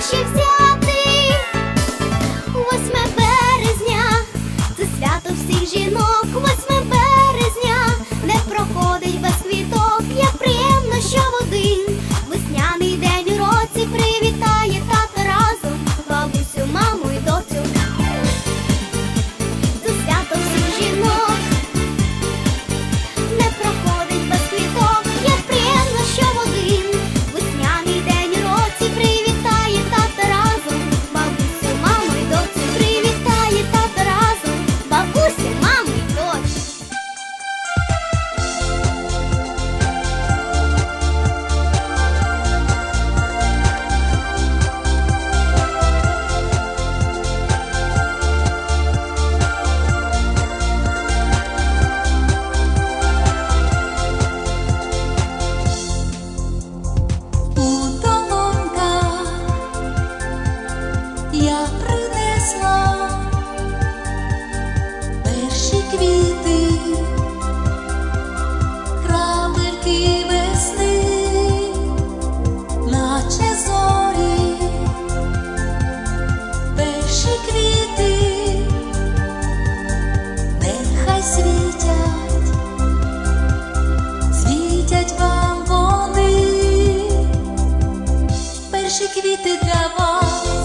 проще взять. Вам квіти для.